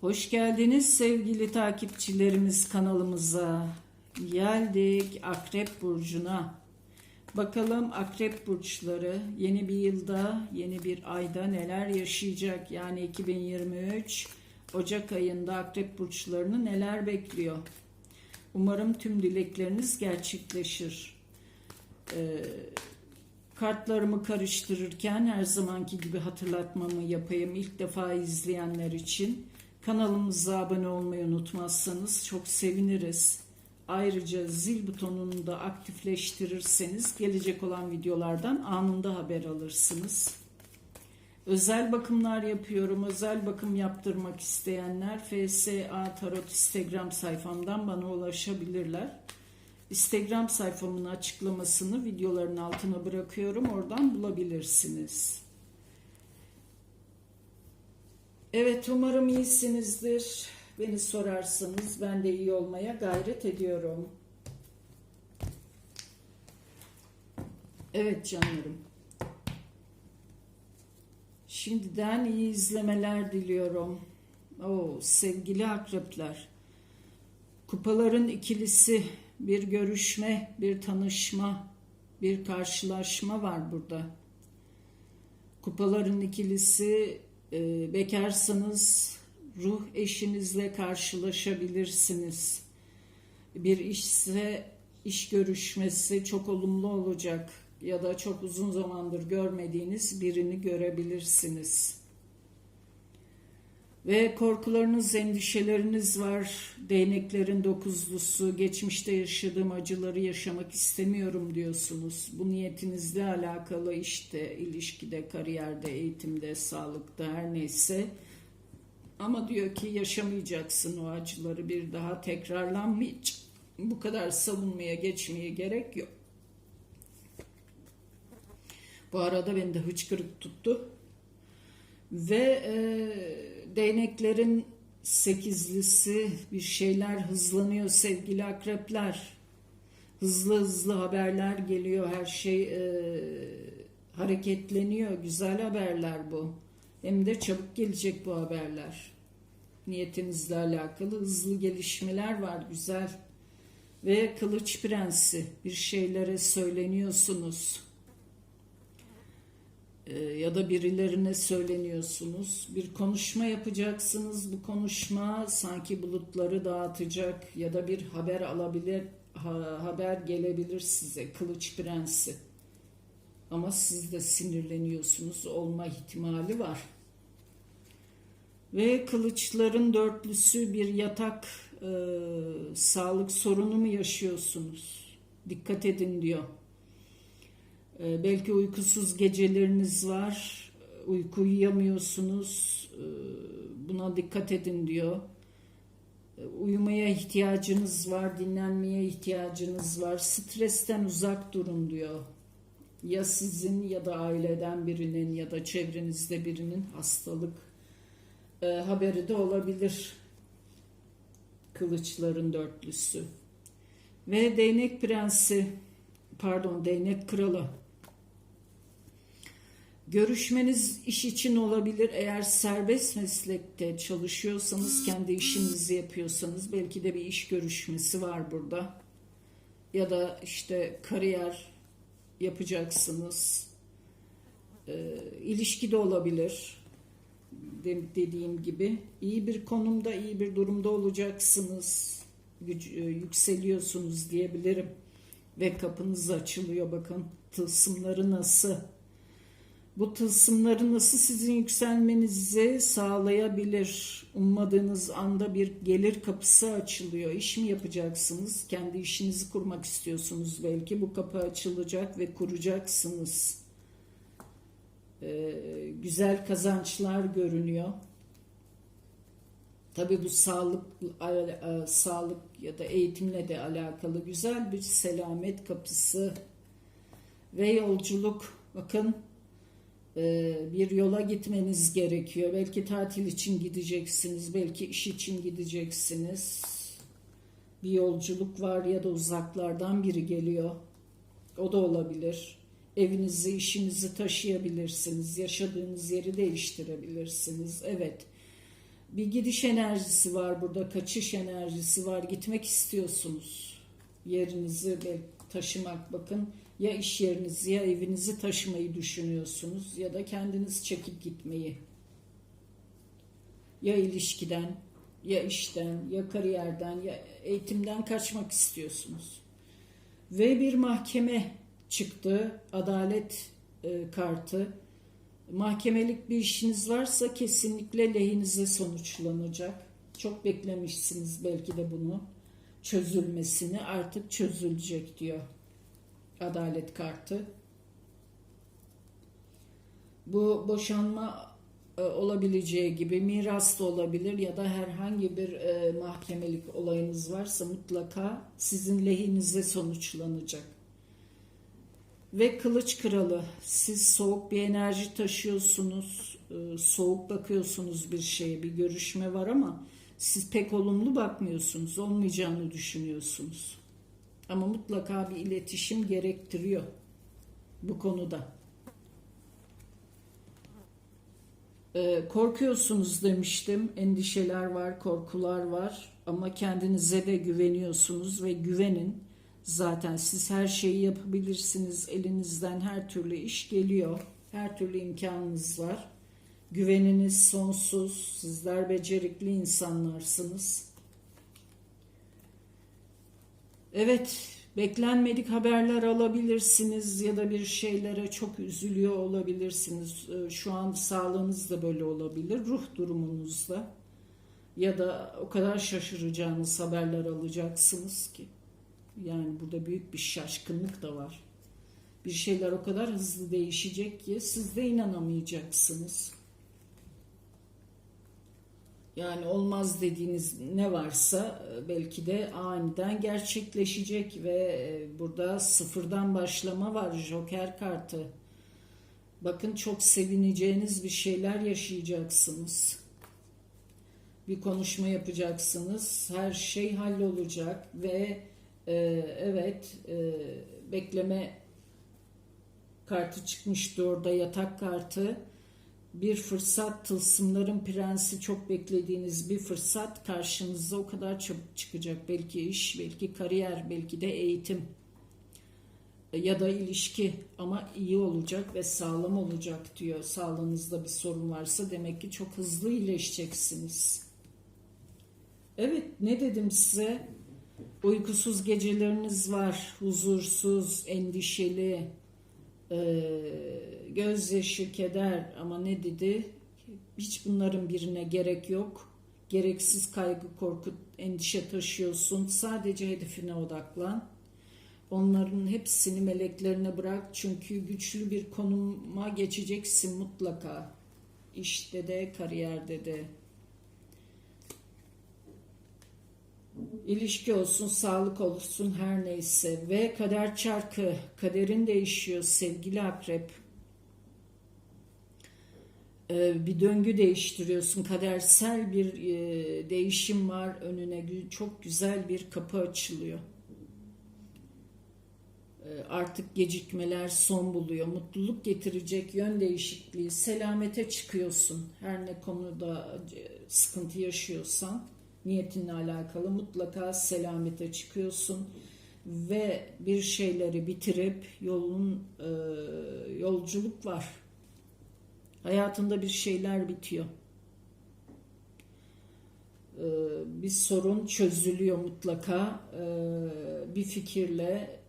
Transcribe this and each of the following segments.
Hoş geldiniz sevgili takipçilerimiz kanalımıza. Geldik Akrep Burcu'na. Bakalım Akrep Burçları yeni bir yılda, yeni bir ayda neler yaşayacak? Yani 2023 Ocak ayında Akrep Burçlarını neler bekliyor? Umarım tüm dilekleriniz gerçekleşir. Ee, kartlarımı karıştırırken her zamanki gibi hatırlatmamı yapayım. İlk defa izleyenler için kanalımıza abone olmayı unutmazsanız çok seviniriz. Ayrıca zil butonunu da aktifleştirirseniz gelecek olan videolardan anında haber alırsınız. Özel bakımlar yapıyorum. Özel bakım yaptırmak isteyenler FSA Tarot Instagram sayfamdan bana ulaşabilirler. Instagram sayfamın açıklamasını videoların altına bırakıyorum. Oradan bulabilirsiniz. Evet umarım iyisinizdir. Beni sorarsanız ben de iyi olmaya gayret ediyorum. Evet canlarım. Şimdiden iyi izlemeler diliyorum. Oo, sevgili akrepler. Kupaların ikilisi bir görüşme, bir tanışma, bir karşılaşma var burada. Kupaların ikilisi e, bekarsanız ruh eşinizle karşılaşabilirsiniz. Bir işse iş görüşmesi çok olumlu olacak ya da çok uzun zamandır görmediğiniz birini görebilirsiniz. Ve korkularınız, endişeleriniz var. Değneklerin dokuzlusu, geçmişte yaşadığım acıları yaşamak istemiyorum diyorsunuz. Bu niyetinizle alakalı işte, ilişkide, kariyerde, eğitimde, sağlıkta her neyse. Ama diyor ki yaşamayacaksın o acıları bir daha tekrarlanmayacak. Bu kadar savunmaya geçmeye gerek yok. Bu arada beni de hıçkırık tuttu. Ve e, değneklerin sekizlisi bir şeyler hızlanıyor sevgili akrepler. Hızlı hızlı haberler geliyor. Her şey e, hareketleniyor. Güzel haberler bu. Hem de çabuk gelecek bu haberler. Niyetinizle alakalı hızlı gelişmeler var. Güzel. Ve kılıç prensi bir şeylere söyleniyorsunuz ya da birilerine söyleniyorsunuz. Bir konuşma yapacaksınız. Bu konuşma sanki bulutları dağıtacak ya da bir haber alabilir, ha, haber gelebilir size. Kılıç prensi. Ama siz de sinirleniyorsunuz. Olma ihtimali var. Ve kılıçların dörtlüsü bir yatak e, sağlık sorunu mu yaşıyorsunuz? Dikkat edin diyor. Ee, belki uykusuz geceleriniz var. Uyku uyuyamıyorsunuz. Ee, buna dikkat edin diyor. Ee, uyumaya ihtiyacınız var, dinlenmeye ihtiyacınız var. Stresten uzak durun diyor. Ya sizin ya da aileden birinin ya da çevrenizde birinin hastalık e, haberi de olabilir. Kılıçların dörtlüsü. Ve değnek prensi, pardon değnek kralı. Görüşmeniz iş için olabilir. Eğer serbest meslekte çalışıyorsanız, kendi işinizi yapıyorsanız belki de bir iş görüşmesi var burada. Ya da işte kariyer yapacaksınız. E, ilişki de olabilir. De, dediğim gibi iyi bir konumda, iyi bir durumda olacaksınız. Güc, e, yükseliyorsunuz diyebilirim. Ve kapınız açılıyor bakın. Tılsımları nasıl? Bu tılsımları nasıl sizin yükselmenizi sağlayabilir? Ummadığınız anda bir gelir kapısı açılıyor. İş mi yapacaksınız? Kendi işinizi kurmak istiyorsunuz belki. Bu kapı açılacak ve kuracaksınız. Ee, güzel kazançlar görünüyor. Tabii bu sağlık, sağlık ya da eğitimle de alakalı güzel bir selamet kapısı ve yolculuk. Bakın bir yola gitmeniz gerekiyor. Belki tatil için gideceksiniz, belki iş için gideceksiniz. Bir yolculuk var ya da uzaklardan biri geliyor. O da olabilir. Evinizi, işinizi taşıyabilirsiniz. Yaşadığınız yeri değiştirebilirsiniz. Evet. Bir gidiş enerjisi var burada, kaçış enerjisi var. Gitmek istiyorsunuz. Yerinizi taşımak bakın. Ya iş yerinizi ya evinizi taşımayı düşünüyorsunuz ya da kendiniz çekip gitmeyi. Ya ilişkiden, ya işten, ya kariyerden, ya eğitimden kaçmak istiyorsunuz. Ve bir mahkeme çıktı, adalet e, kartı. Mahkemelik bir işiniz varsa kesinlikle lehinize sonuçlanacak. Çok beklemişsiniz belki de bunu çözülmesini artık çözülecek diyor adalet kartı. Bu boşanma e, olabileceği gibi miras da olabilir ya da herhangi bir e, mahkemelik olayınız varsa mutlaka sizin lehinize sonuçlanacak. Ve kılıç kralı siz soğuk bir enerji taşıyorsunuz, e, soğuk bakıyorsunuz bir şeye, bir görüşme var ama siz pek olumlu bakmıyorsunuz, olmayacağını düşünüyorsunuz. Ama mutlaka bir iletişim gerektiriyor bu konuda. Ee, korkuyorsunuz demiştim. Endişeler var, korkular var ama kendinize de güveniyorsunuz ve güvenin. Zaten siz her şeyi yapabilirsiniz. Elinizden her türlü iş geliyor. Her türlü imkanınız var. Güveniniz sonsuz. Sizler becerikli insanlarsınız. Evet, beklenmedik haberler alabilirsiniz ya da bir şeylere çok üzülüyor olabilirsiniz. Ee, Şu an sağlığınız da böyle olabilir, ruh durumunuzda ya da o kadar şaşıracağınız haberler alacaksınız ki. Yani burada büyük bir şaşkınlık da var. Bir şeyler o kadar hızlı değişecek ki siz de inanamayacaksınız. Yani olmaz dediğiniz ne varsa e, belki de aniden gerçekleşecek ve e, burada sıfırdan başlama var. Joker kartı. Bakın çok sevineceğiniz bir şeyler yaşayacaksınız. Bir konuşma yapacaksınız. Her şey hallolacak ve e, evet e, bekleme kartı çıkmıştı orada yatak kartı bir fırsat tılsımların prensi çok beklediğiniz bir fırsat karşınıza o kadar çabuk çıkacak. Belki iş, belki kariyer, belki de eğitim ya da ilişki ama iyi olacak ve sağlam olacak diyor. Sağlığınızda bir sorun varsa demek ki çok hızlı iyileşeceksiniz. Evet ne dedim size? Uykusuz geceleriniz var, huzursuz, endişeli, ee, gözyaşı, keder ama ne dedi? Hiç bunların birine gerek yok. Gereksiz kaygı, korku, endişe taşıyorsun. Sadece hedefine odaklan. Onların hepsini meleklerine bırak. Çünkü güçlü bir konuma geçeceksin mutlaka. İşte de, kariyerde de. İlişki olsun, sağlık olsun her neyse ve kader çarkı, kaderin değişiyor sevgili akrep. Ee, bir döngü değiştiriyorsun, kadersel bir e, değişim var önüne, çok güzel bir kapı açılıyor. Ee, artık gecikmeler son buluyor, mutluluk getirecek yön değişikliği, selamete çıkıyorsun. Her ne konuda e, sıkıntı yaşıyorsan niyetinle alakalı mutlaka selamete çıkıyorsun ve bir şeyleri bitirip yolun e, yolculuk var. Hayatında bir şeyler bitiyor. E, bir sorun çözülüyor mutlaka. E, bir fikirle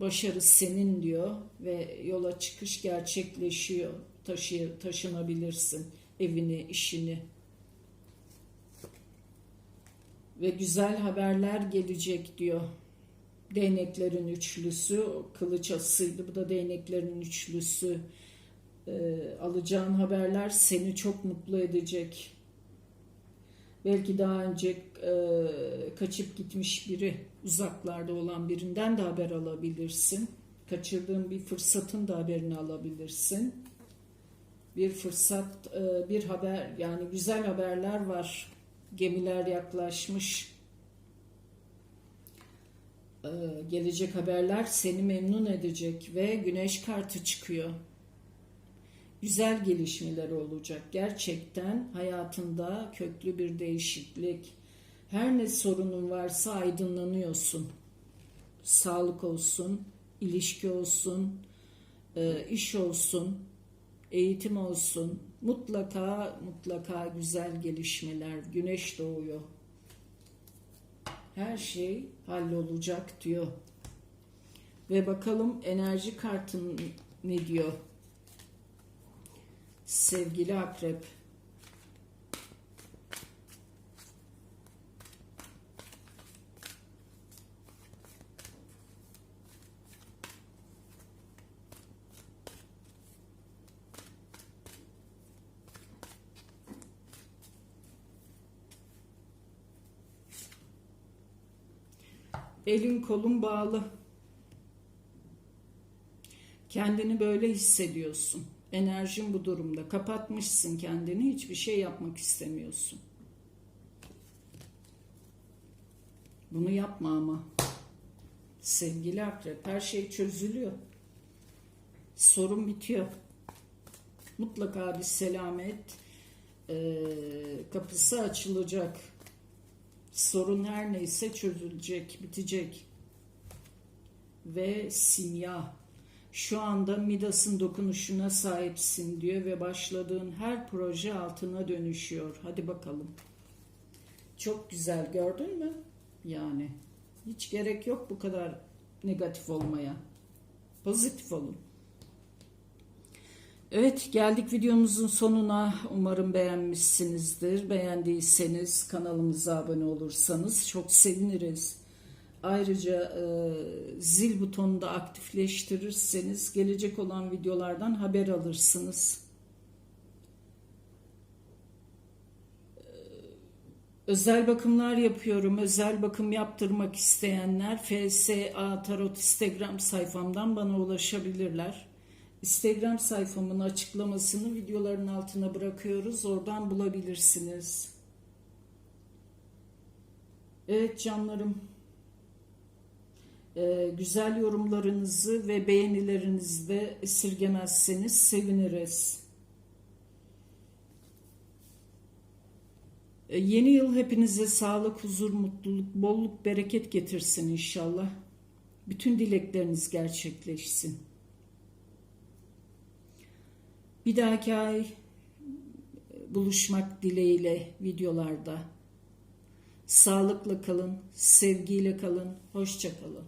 başarı senin diyor ve yola çıkış gerçekleşiyor. Taşı, taşınabilirsin evini, işini, ve güzel haberler gelecek diyor. Değneklerin üçlüsü, kılıç asıydı. Bu da değneklerin üçlüsü. E, alacağın haberler seni çok mutlu edecek. Belki daha önce e, kaçıp gitmiş biri, uzaklarda olan birinden de haber alabilirsin. Kaçırdığın bir fırsatın da haberini alabilirsin. Bir fırsat, e, bir haber, yani güzel haberler var Gemiler yaklaşmış. Ee, gelecek haberler seni memnun edecek ve güneş kartı çıkıyor. güzel gelişmeler olacak. Gerçekten hayatında köklü bir değişiklik. Her ne sorunun varsa aydınlanıyorsun. Sağlık olsun, ilişki olsun, e, iş olsun, eğitim olsun. Mutlaka mutlaka güzel gelişmeler. Güneş doğuyor. Her şey hallolacak diyor. Ve bakalım enerji kartın ne diyor? Sevgili akrep. Elin kolun bağlı. Kendini böyle hissediyorsun. Enerjin bu durumda. Kapatmışsın kendini. Hiçbir şey yapmak istemiyorsun. Bunu yapma ama. Sevgili akrep her şey çözülüyor. Sorun bitiyor. Mutlaka bir selamet e, kapısı açılacak. Sorun her neyse çözülecek, bitecek. Ve simya. Şu anda Midas'ın dokunuşuna sahipsin diyor ve başladığın her proje altına dönüşüyor. Hadi bakalım. Çok güzel gördün mü? Yani hiç gerek yok bu kadar negatif olmaya. Pozitif olun. Evet geldik videomuzun sonuna. Umarım beğenmişsinizdir. Beğendiyseniz kanalımıza abone olursanız çok seviniriz. Ayrıca e, zil butonunu da aktifleştirirseniz gelecek olan videolardan haber alırsınız. E, Özel bakımlar yapıyorum. Özel bakım yaptırmak isteyenler FSA Tarot Instagram sayfamdan bana ulaşabilirler. Instagram sayfamın açıklamasını videoların altına bırakıyoruz. Oradan bulabilirsiniz. Evet canlarım. Ee, güzel yorumlarınızı ve beğenilerinizi de esirgemezseniz seviniriz. Ee, yeni yıl hepinize sağlık, huzur, mutluluk, bolluk, bereket getirsin inşallah. Bütün dilekleriniz gerçekleşsin. Bir dahaki ay buluşmak dileğiyle videolarda. Sağlıkla kalın, sevgiyle kalın, hoşça kalın.